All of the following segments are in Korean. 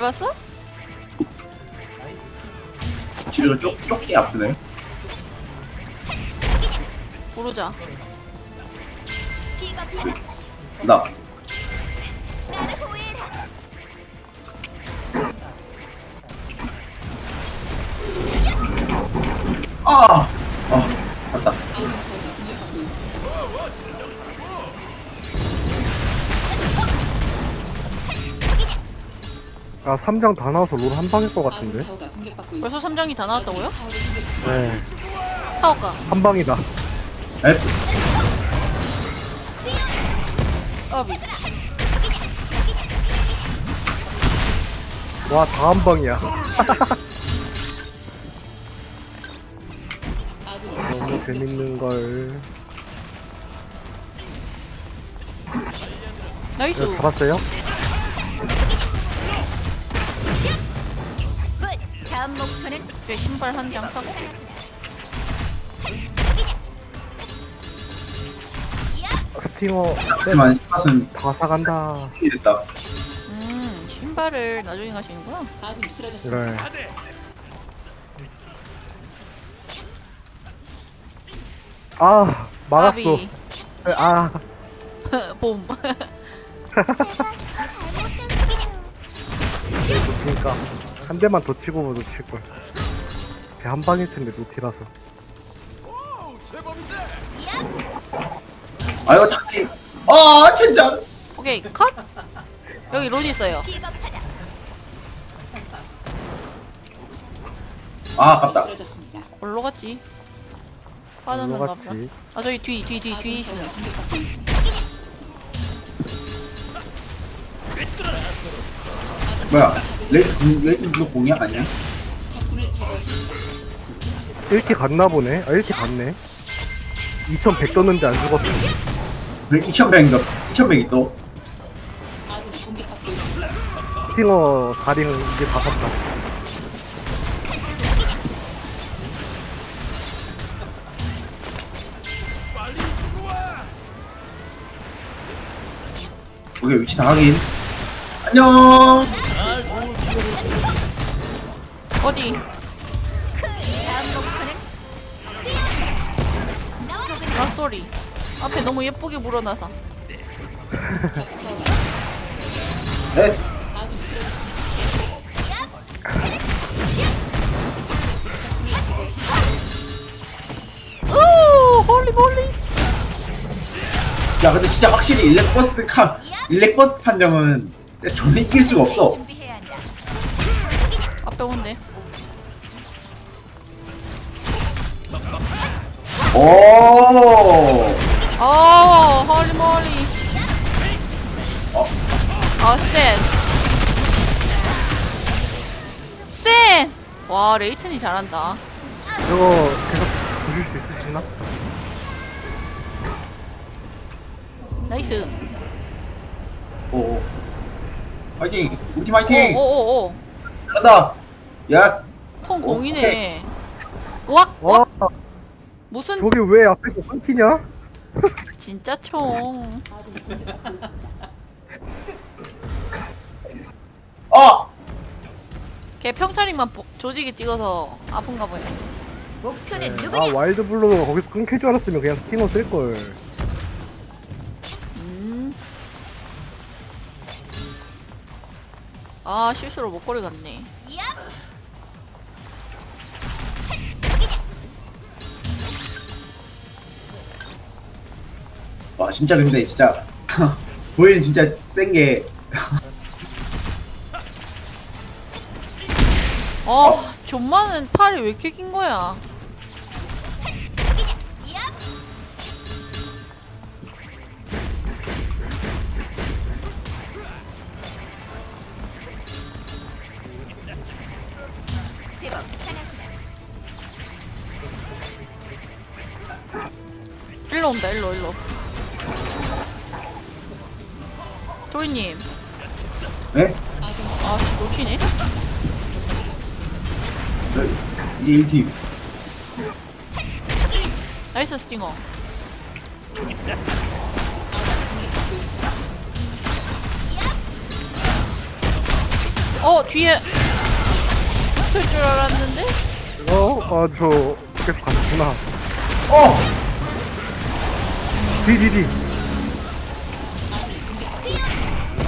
봤어? 뒤로 쪽, 쪽이 아프네. 모르자. 나. 아 3장 다 나와서 롤 한 방일 것 같은데? 벌써 3장이 다 나왔다고요? 네 타워가. 한 방이다 에? 아비. 와다 한 방이야 너무 재밌는 걸 나이스. 이거 잡았어요? 다음 목표는 내 신발 한 장 사고. 스팅어 하지만 샷은 다 사간다 이 됐다. 음, 신발을 나중에 가시는구나. 이래 아 막았어 아비. 아 봄. 그니까 한 대만 더 치고 놓칠 걸 제 한 방일 텐데 노티라서 아이고, taki. 아, 진짜. 오케이, 컷. 여기 론 있어요. 아, 아깝다. 올로 갔지? 빠졌는가 보다. 올라갔지 아, 저기 뒤, 뒤, 뒤, 뒤에 있어. 뭐야, 이거 공이야? 아니야? 1티 갔나 보네 아 1티 갔네 2100 떴는데 안 죽었어 2100인가? 2100이 또? 스팅어 4링 이제 다 샀다 오케이, 위치 다 확인. 안녕! 어디? 아, 쏘리. 앞에 너무 예쁘게 물어놔서. 네. 오, 홀리 몰리. 야, 근데 진짜 확실히 일렉버스트 카, 일렉버스트 판정은 존나 이길 수가 없어. 앞에 온대. 오! 아, 홀리 몰리. 어. 아, 센. 센. 와, 레이튼이 잘한다. 이거 계속 보실 수 있으시나? 나이스. 오. 화이팅! 우리 팀 화이팅! 오오오 오. 간다! 예스! 통 오, 공이네. 와, 와 무슨 저게 왜 앞에서 끊기냐? 진짜 총. 아! 걔 평차림만 보- 조직이 찍어서 아픈가 보네. 목표는 아 누구냐? 와일드 블루가 거기서 끊길 줄 알았으면 그냥 스팅어 쓸걸 음. 아 실수로 목걸이 갔네. 와, 진짜 근데 진짜. 보이는 진짜 센 게. 아 존만은 팔이 왜 이렇게 긴 거야? 야! 도희님. 네? 아씨 놓치네. 저, 이제 1팀. 나이스 스팅어. 어 뒤에 붙을 줄 알았는데 어? 아 저 계속 갔구나 어! 디디디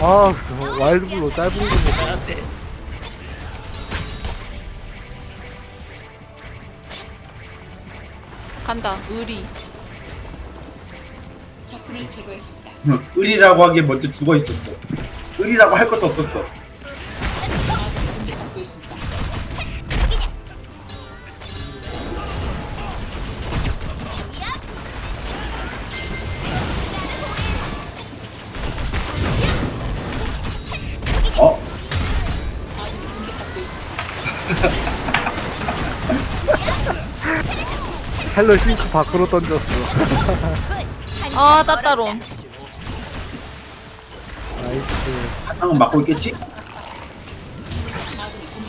아저 와일드블로 짧은 거 보고 간다 의리 적군을 제거했습니다. 응, 의리라고 하기에 먼저 죽어 있었어. 의리라고 할 것도 없었어. 헬로 싱크 밖으로 던졌어 아 따따론 나이스 한방은 막고 있겠지?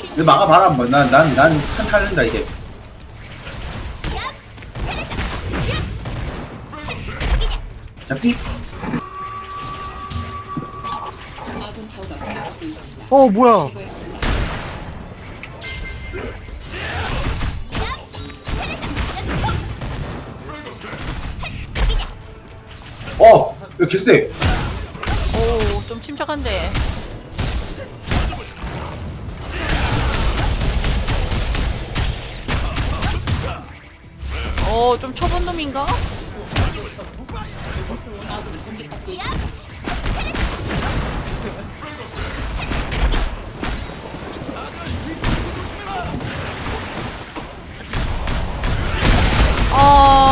근데 막아봐라 한번. 난, 난, 난 탄 탈른다 이제. 있습니다. 어 뭐야 개쎄. 오 좀 침착한데 어 좀 쳐본 놈인가? 공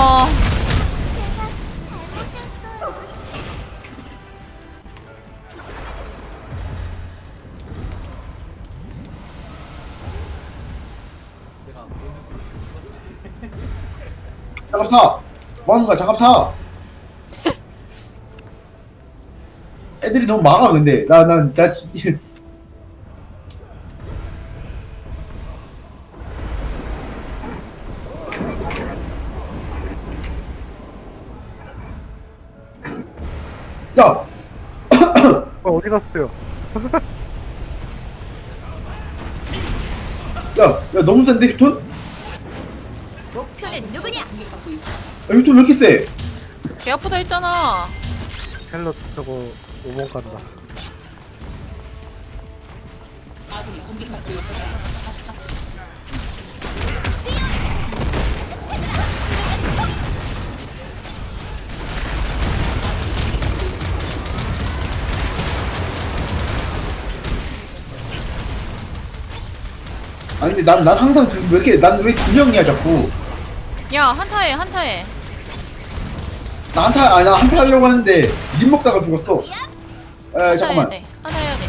잠깐 사! 뭐 하는 거야? 잠깐 사! 애들이 너무 막아, 근데. 나, 난, 나, 야! 어, 어디 갔어요 야! 야, 너무 센데, 휴톤? 목표는 누구냐? 야, 휴톤 왜 이렇게 세? 개 아프다 했잖아 헬로 저거 5번 간다. 아니, 근데 난, 난 항상 그- 왜 이렇게, 난왜두 명이야, 자꾸. 야 한타해 한타해 나 한타, 아니, 나 한타 하려고 하는데, 림 먹다가 죽었어. 에, 한타 해야 잠깐만. 돼 한타 해야 돼.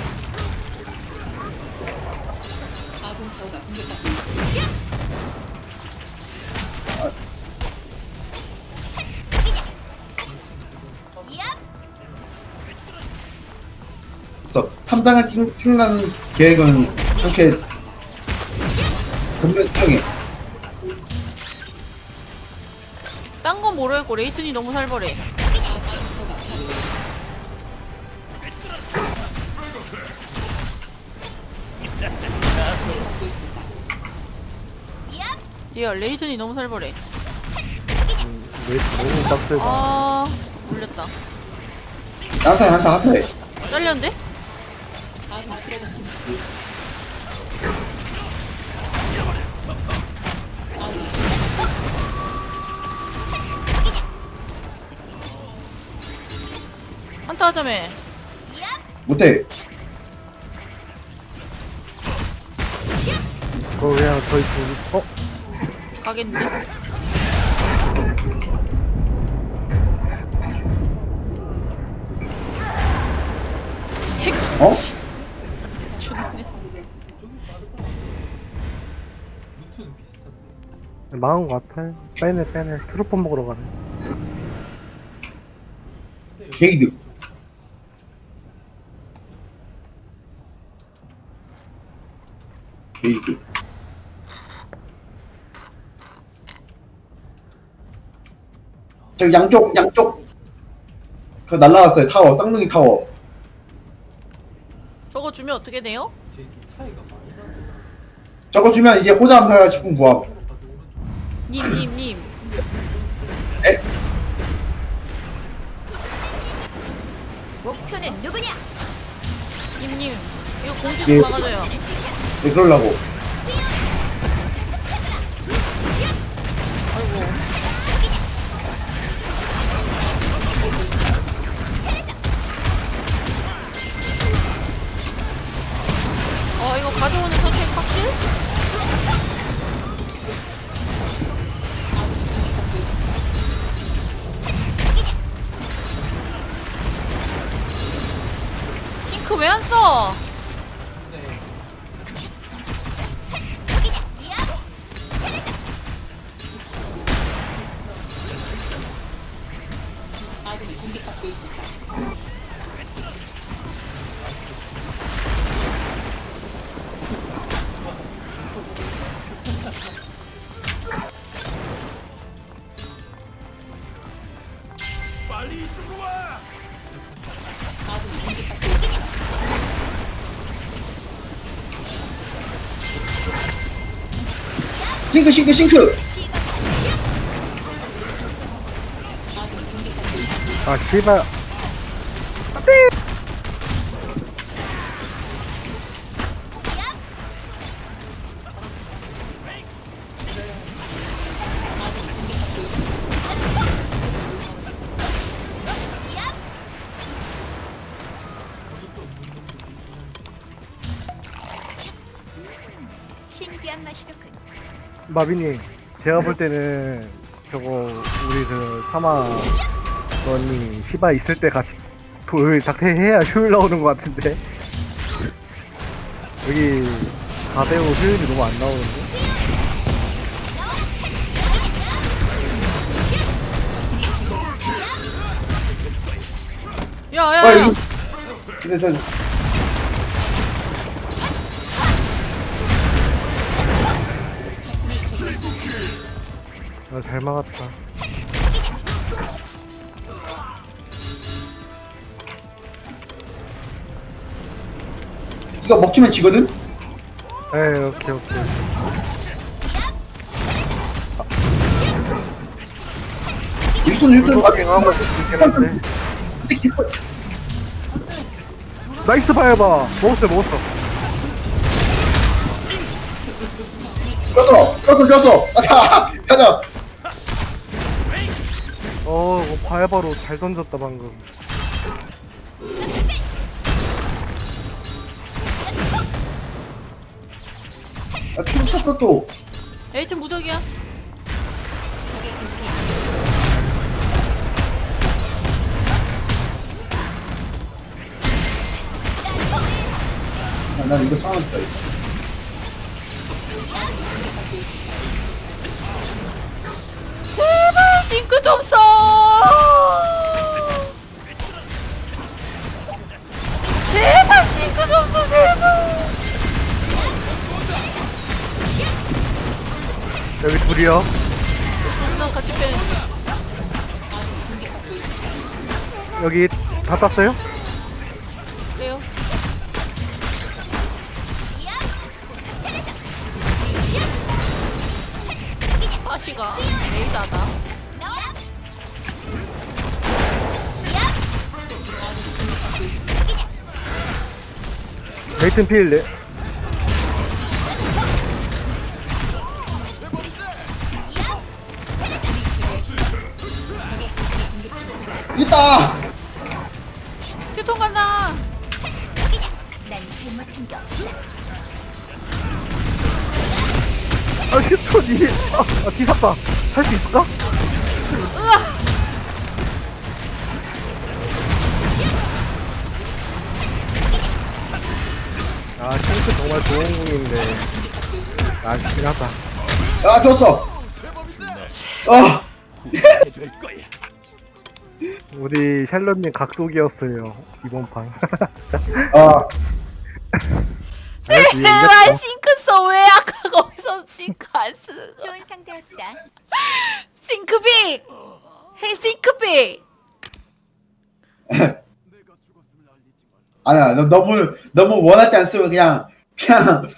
그래서 탐장을 팅- 팅하는 계획은 그렇게 건강성해. 딴건 모르겠고 레이튼이 너무 살벌해. 얘 레이튼이 너무 살벌해 왜 너무 빡세다 아 물렸다 한타해, 한타, 한타해. 잘렸는데? 한타 하자며 못해. 그거 그냥 저희 둘이 어? 가겠는데? 핵 어? 죽네 망한 거 같아요 빼네 빼네 트로폰 먹으러 가네 게이드. 게이드. 저기 양쪽, 양쪽. 그 날라왔어요. 타워, 쌍둥이 타워. 저거 주면 어떻게 돼요? 저거 주면 이제 호자 암살 식품 구함. 님, 님, 님. 에? 목표는 누구냐? 님, 님. 이거 공지 예. 좀 막아줘요. 왜 그러려고? 공격받고 있습니다. 아군이 공격받고 있습니다. 싱크 싱크 싱크. 아 씨발. 신기한 맛이로군. 마비님 제가 볼 때는 저거 우리 그 사마 언니 시바 있을 때 같이 돌 작태해야 효율 나오는 것 같은데 여기 4대5 효율이 너무 안 나오는데 야, 아 야, 야. 이거. 근데 저 아, 잘 막았다 이거 먹히면 지거든. 에 오케이 오케이 하고 있긴 한데 나이스 바이바 먹었어 먹었어 꼈어 꼈어 꼈어. 가자 가자. 어 이거 바이바로 잘 던졌다 방금 나춤 찼어 또. 에이튼 무적이야. 아, 난 이거 참았다. 이거. 제발 싱크 좀 써. 제발 싱크 좀 써, 제발. 여기 둘이요 존나 같이 빼. 여기 다 땄어요? 그래요. 아시가 메이다다. 레이튼 필 네. 있다. 휴통 간다. 난 잘못한 게 없어. 아 휴톤이 아, 아 뒤샀다 할 수 있을까? 아 탱크 정말 좋은 궁인데 아쉽긴 하다 아 좋았어. 아 우리 샬롯님 각독이었어요 이번 판 아. 제발 싱크 써. 왜 아까 거기서 싱크 안 쓰는 거야? 좋은 상대였다. 싱크빅. 헤이 싱크빅. 아니야 너 너무 너무 원할 때 안 쓰고 그냥 그냥